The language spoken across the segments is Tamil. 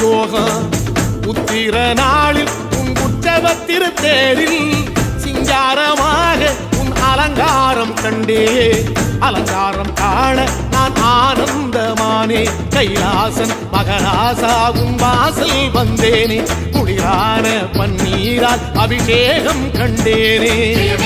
யோகம் உத்திர நாளில் உன் உற்சவ திருத்தேரில் சிங்காரமாக உன் அலங்காரம் கண்டே. அலங்காரம் காண நான் ஆனந்தமானே. கைலாசன் மகராசாவும் வாசல் வந்தேனே. குளிரான பன்னீரால் அபிஷேகம் கண்டேனே.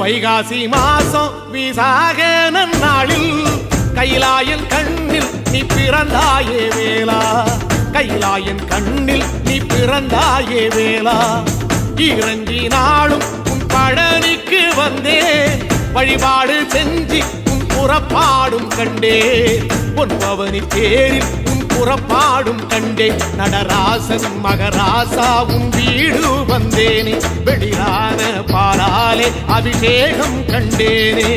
வைகாசி மாசம் விசாகன நாளில் கைலாயன் கண்ணில் நீ பிறந்தாயே வேளா. கைலாயன் கண்ணில் நீ பிறந்தாயே வேளா. இறங்கி நாளும் உன் பழனிக்கு வந்தேன் வழிபாடு செஞ்சு உன் புறப்பாடும் கண்டே. உன் பவனி தேரில் உன் புறப்பாடும் கண்டே. நடராசன் மகராசா உன் வீடு வந்தேனே. வெளியா அபிஷேகம் கண்டேனே.